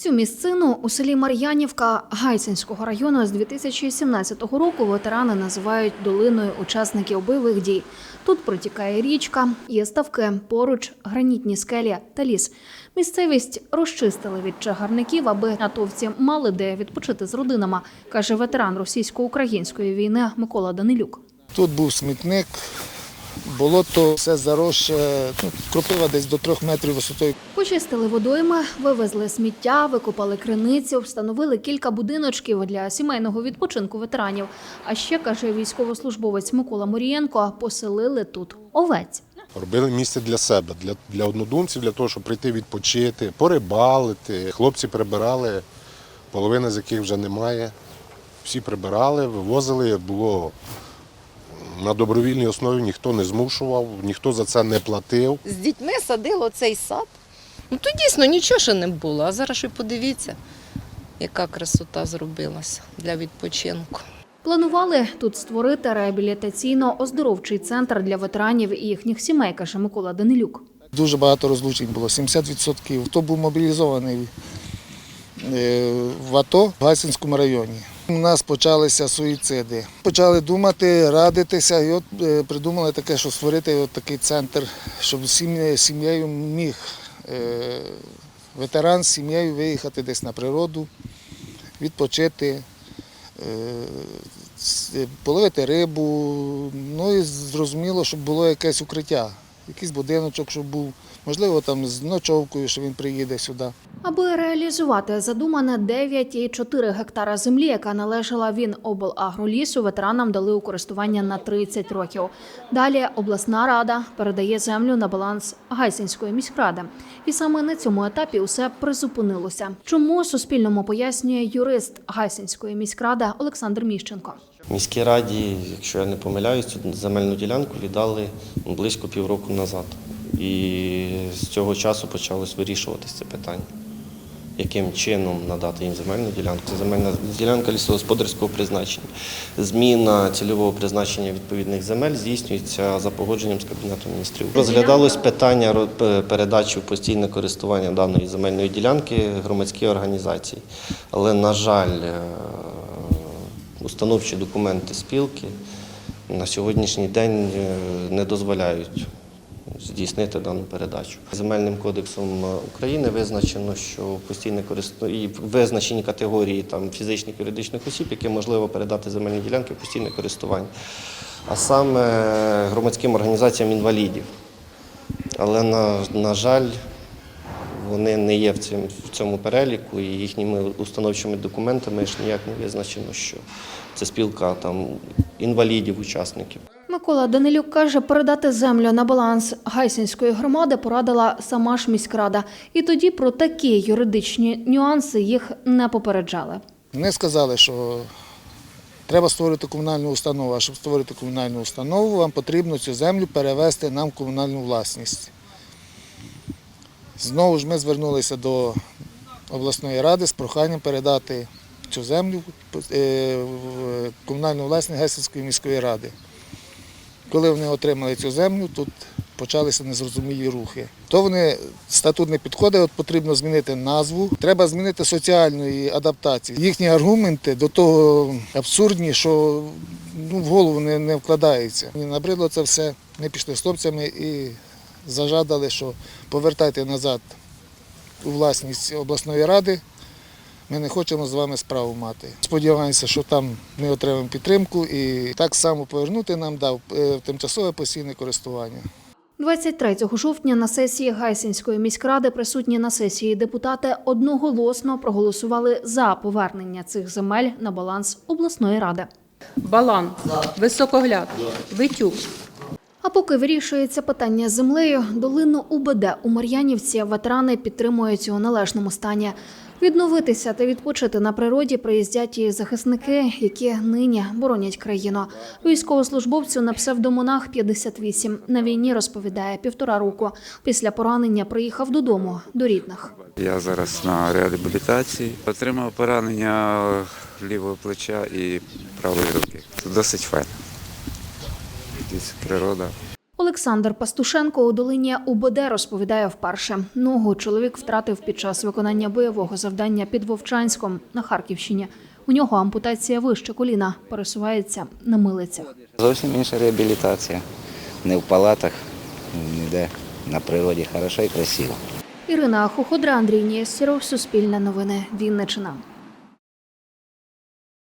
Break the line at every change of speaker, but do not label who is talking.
Цю місцину у селі Мар'янівка Гайсинського району з 2017 року ветерани називають долиною учасників бойових дій. Тут протікає річка, є ставки, поруч гранітні скелі та ліс. Місцевість розчистили від чагарників, аби атовці мали де відпочити з родинами, каже ветеран російсько-української війни Микола Данилюк.
Тут був смітник, болото, все заросше, ну, кропива десь до трьох метрів висотою.
Почистили водойми, вивезли сміття, викопали криницю, встановили кілька будиночків для сімейного відпочинку ветеранів. А ще каже військовослужбовець Микола Морієнко, поселили тут овець.
Робили місце для себе, для, для однодумців, для того, щоб прийти відпочити, порибалити. Хлопці прибирали, половина з яких вже немає. Всі прибирали, вивозили, було на добровільній основі, ніхто не змушував, ніхто за це не платив.
з дітьми садило цей сад. Ну то дійсно нічого ще не було. А зараз ще подивіться, яка красота зробилася для відпочинку.
Планували тут створити реабілітаційно-оздоровчий центр для ветеранів і їхніх сімей, каже Микола Данилюк.
Дуже багато розлучень було, 70%. Хто був мобілізований е, в АТО в Гайсинському районі. У нас почалися суїциди. Почали думати, радитися, і от е, придумали таке, що створити от такий центр, щоб сім'єю- міг е, ветеран з сім'єю виїхати десь на природу, відпочити, е, половити рибу. Ну і зрозуміло, щоб було якесь укриття, якийсь будиночок, щоб був, можливо, там з ночовкою, що він приїде сюди.
Аби реалізувати задумане 9,4 гектара землі, яка належала він облагролісу, ветеранам дали у користування на 30 років. Далі обласна рада передає землю на баланс Гайсинської міськради. І саме на цьому етапі усе призупинилося. Чому Суспільному пояснює юрист Гайсинської міськради Олександр Міщенко.
Міській раді, якщо я не помиляюсь, цю земельну ділянку віддали близько півроку назад. І з цього часу почалось вирішуватися це питання. Яким чином надати їм земельну ділянку? Це земельна ділянка лісогосподарського призначення. Зміна цільового призначення відповідних земель здійснюється за погодженням з Кабінетом міністрів. Розглядалось питання передачі в постійне користування даної земельної ділянки громадській організації. Але, на жаль, е, установчі документи спілки на сьогоднішній день е, не дозволяють здійснити дану передачу. Земельним кодексом України визначено, що постійне користування визначені категорії там фізичних і юридичних осіб, які можливо передати земельні ділянки постійне користування, а саме громадським організаціям інвалідів. Але на, на жаль, вони не є в цьому, в цьому переліку, і їхніми установчими документами ж ніяк не визначено, що це спілка там інвалідів, учасників.
Микола Данилюк каже, передати землю на баланс Гайсинської громади порадила сама ж міськрада. І тоді про такі юридичні нюанси їх не попереджали.
Вони сказали, що треба створити комунальну установу, а щоб створити комунальну установу, вам потрібно цю землю перевести нам в комунальну власність. Знову ж ми звернулися до обласної ради з проханням передати цю землю е, в комунальну власність Гесельської міської ради. Коли вони отримали цю землю, тут почалися незрозумілі рухи. То вони статут не підходить, от потрібно змінити назву, треба змінити соціальної адаптації. Їхні аргументи до того абсурдні, що ну, в голову не, не вкладається. Мені набридло це все. Ми пішли з хлопцями і зажадали, що повертайте назад у власність обласної ради. Ми не хочемо з вами справу мати. Сподіваємося, що там ми отримаємо підтримку і так само повернути нам дав е, тимчасове постійне користування.
23 жовтня на сесії Гайсинської міськради присутні на сесії депутати одноголосно проголосували за повернення цих земель на баланс обласної ради.
Балан, Високогляд, Витюк,
А поки вирішується питання з землею, долину УБД у Мар'янівці ветерани підтримують у належному стані. Відновитися та відпочити на природі приїздять і захисники, які нині боронять країну. Військовослужбовцю на псевдомонах 58 на війні розповідає півтора року. Після поранення приїхав додому до рідних.
Я зараз на реабілітації. Отримав поранення лівого плеча і правої руки. Досить файно. Якась природа.
Олександр Пастушенко у долині УБД розповідає вперше. Ногу чоловік втратив під час виконання бойового завдання під Вовчанськом на Харківщині. У нього ампутація вище коліна, пересувається на милицях.
Зовсім інша реабілітація. Не в палатах, ніде на природі, хорошо і красиво.
Ірина Хуходра, Андрій Нєстєров, Суспільне новини, Вінниччина.